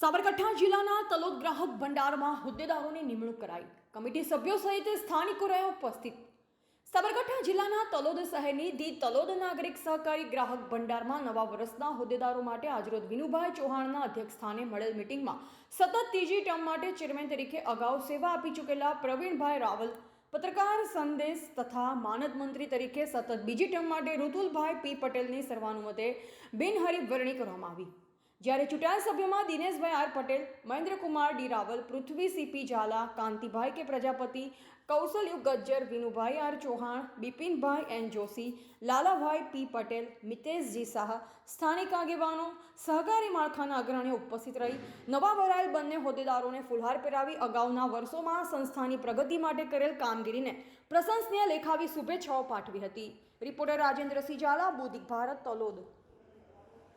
સાબરકાંઠા જિલ્લાના તલોદ ગ્રાહક ભંડારમાં હોદ્દેદારોની નિમણૂક કરાઈ. કમિટી સભ્યો સહિત સ્થાનિકો રહ્યા ઉપસ્થિત. સાબરકાંઠા જિલ્લાના તલોદ શહેરની દી તલોદ નાગરિક સહકારી ગ્રાહક ભંડારમાં નવા વર્ષના હોદ્દેદારો માટે આજરોજ વિનુભાઈ ચૌહાણના અધ્યક્ષસ્થાને મળેલ મિટિંગમાં સતત ત્રીજી ટર્મ માટે ચેરમેન તરીકે અગાઉ સેવા આપી ચૂકેલા પ્રવીણભાઈ રાવલ, પત્રકાર સંદેશ તથા માનદ મંત્રી તરીકે સતત બીજી ટર્મ માટે ઋતુલભાઈ પી પટેલની સર્વાનુમતે બિનહરીફ વરણી કરવામાં આવી. જ્યારે ચૂંટાયેલ સભ્યોમાં Dineshbhai R Patel, Mahendrakumar D Raval, Prithvi CP Zala, Kantibhai K Prajapati, કૌશલ્યુ Gajjar, Vinubhai R Chauhan, Bipinbhai N Joshi, Lalabhai P Patel, Miteshji Shah, સ્થાનિક આગેવાનો, સહકારી માળખાના અગ્રણીઓ ઉપસ્થિત રહી, નવા ભરાયેલ બંને હોદ્દેદારોને ફુલહાર પહેરાવી અગાઉના વર્ષોમાં સંસ્થાની પ્રગતિ માટે કરેલ કામગીરીને પ્રશંસનીય લેખાવી શુભેચ્છાઓ પાઠવી હતી. રિપોર્ટર રાજેન્દ્રસિંહ ઝાલા બોધિક ભારત, તલોદ.